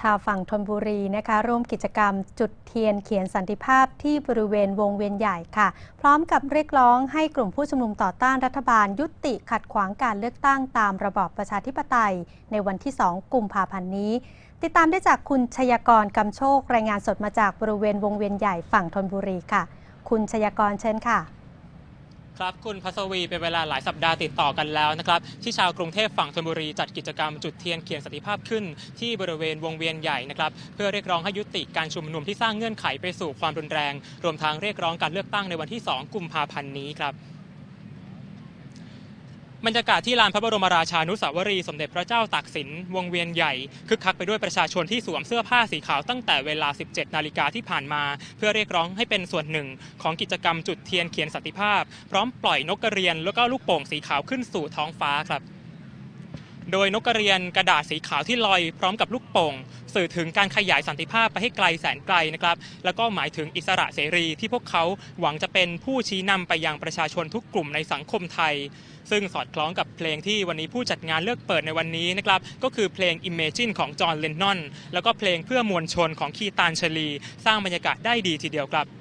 ชาวฝั่งธนบุรีนะคะ ร่วมกิจกรรมจุดเทียนเขียนสันติภาพที่บริเวณวงเวียนใหญ่ค่ะ พร้อมกับเรียกร้องให้กลุ่มผู้ชุมนุมต่อต้านรัฐบาลยุติขัดขวางการเลือกตั้งตามระบอบประชาธิปไตย ในวันที่ 2 กุมภาพันธ์นี้ ติดตามได้จากคุณชยกรกำโชครายงานสดมาจากบริเวณวงเวียนใหญ่ฝั่งธนบุรีค่ะ คุณชยกรเชิญค่ะ ครับคุณพัศวีเป็นเวลาหลายสัปดาห์ติดต่อกันแล้วนะครับที่ชาวกรุงเทพฝั่งธนบุรีจัดกิจกรรมจุดเทียนเขียนสันติภาพขึ้น ที่บริเวณวงเวียนใหญ่นะครับเพื่อเรียกร้องให้ยุติการชุมนุมที่สร้างเงื่อนไขไปสู่ความรุนแรง รวมทั้งเรียกร้องการเลือกตั้งในวันที่ 2 กุมภาพันธ์นี้ครับ บรรยากาศที่ลานพระบรมราชานุสาวรีย์สมเด็จพระเจ้าตากสิน วงเวียนใหญ่คึกคักไปด้วยประชาชนที่สวมเสื้อผ้าสีขาวตั้งแต่เวลา 17 นาฬิกาที่ผ่านมา เพื่อเรียกร้องให้เป็นส่วนหนึ่ง ของกิจกรรมจุดเทียนเขียนสันติภาพ พร้อมปล่อยนกกระเรียนแล้วก็ลูกโป่งสีขาวขึ้นสู่ท้องฟ้าครับ โดยนกกระเรียนกระดาษสีขาวที่ลอยพร้อมกับลูกโป่ง สื่อถึงการขยายสันติภาพไปให้ไกลแสนไกลนะครับแล้วก็หมายถึงอิสระเสรีที่พวกเขาหวังจะเป็นผู้ชี้นำไปยังประชาชนทุกกลุ่มในสังคมไทย ซึ่งสอดคล้องกับเพลงที่วันนี้ผู้จัดงานเลือกเปิดในวันนี้นะครับก็คือเพลง Imagine ของจอห์นเลนนอนแล้วก็เพลงเพื่อมวลชนของคีตานชลี สร้างบรรยากาศได้ดีทีเดียวครับ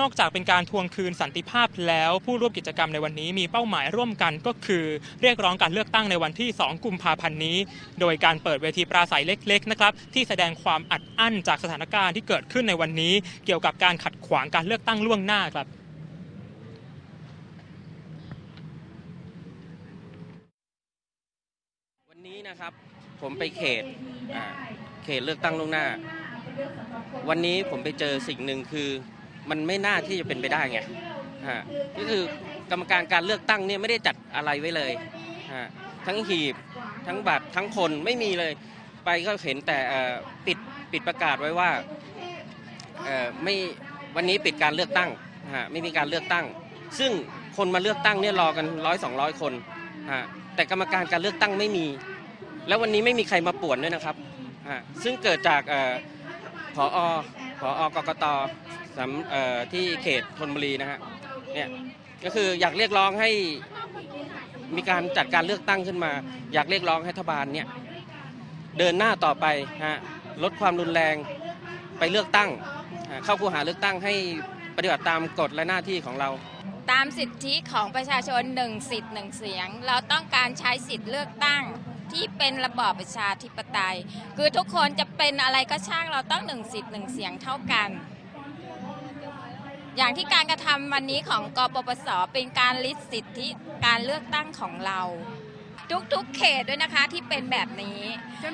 นอกจากเป็นการทวงคืนสันติภาพแล้วผู้ร่วมกิจกรรมในวันนี้มีเป้าหมายร่วมกันก็คือ เรียกร้องการเลือกตั้งในวันที่ 2 กุมภาพันธ์นี้ โดยการเปิดเวทีปราศัยเล็กๆนะครับที่แสดงความอัดอั้นจากสถานการณ์ที่เกิดขึ้นในวันนี้ เกี่ยวกับการขัดขวางการเลือกตั้งล่วงหน้าครับวันนี้นะครับผมไปเขตเขตเลือกตั้งล่วงหน้า วันนี้ผมไปเจอสิ่งหนึ่งคือ มันไม่น่าที่จะเป็นไปได้ไงฮะก็คือกรรมการการเลือกตั้งเนี่ยไม่ได้จัดอะไรไว้เลยฮะทั้งหีบทั้งบัตรทั้งคนไม่มีเลย ไปก็เห็นแต่ปิดปิดประกาศไว้ว่าไม่วันนี้ปิดการเลือกตั้งฮะไม่มีการเลือกตั้ง ซึ่งคนมาเลือกตั้งเนี่ยรอกันร้อยสองร้อยคนฮะแต่กรรมการการเลือกตั้งไม่มี แล้ววันนี้ไม่มีใครมาป่วนด้วยนะครับฮะซึ่งเกิดจากเอ่อผอผอกกต สำเอ่อที่เขตธนบุรีนะฮะเนี่ยก็คืออยากเรียกร้องให้มีการจัดการเลือกตั้งขึ้นมา อยากเรียกร้องให้รัฐบาลเนี่ยเดินหน้าต่อไปฮะลดความรุนแรงไปเลือกตั้ง เข้าคูหาเลือกตั้งให้ปฏิบัติตามกฎและหน้าที่ของเรา ตามสิทธิของประชาชนหนึ่งสิทธิ์หนึ่งเสียง เราต้องการใช้สิทธิ์เลือกตั้งที่เป็นระบอบประชาธิปไตย คือทุกคนจะเป็นอะไรก็ช่างเราต้องหนึ่งสิทธิ์หนึ่งเสียงเท่ากัน อย่างที่การกระทำวันนี้ของกปปส เป็นการลิดสิทธิการเลือกตั้งของเรา ทุกๆเขตด้วยนะคะที่เป็นแบบนี้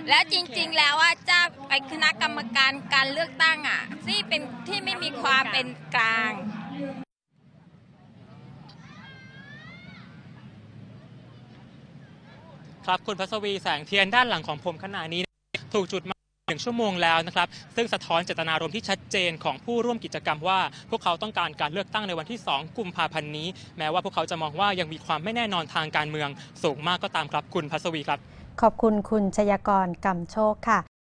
และจริงๆแล้วว่าเจ้าไอคณะกรรมการการเลือกตั้งอะที่เป็นที่ไม่มีความเป็นกลางครับคุณพัสวีแสงเทียนด้านหลังของผมขณะนี้ ถูกจุดมา 1 ชั่วโมงแล้วนะครับ ซึ่งสะท้อนเจตนารมณ์ที่ชัดเจนของผู้ร่วมกิจกรรมว่า พวกเขาต้องการการเลือกตั้งในวันที่ 2 กุมภาพันธ์นี้ แม้ว่าพวกเขาจะมองว่ายังมีความไม่แน่นอนทางการเมือง สูงมากก็ตามครับคุณพัศวีครับ ขอบคุณคุณชยากรกำโชคค่ะ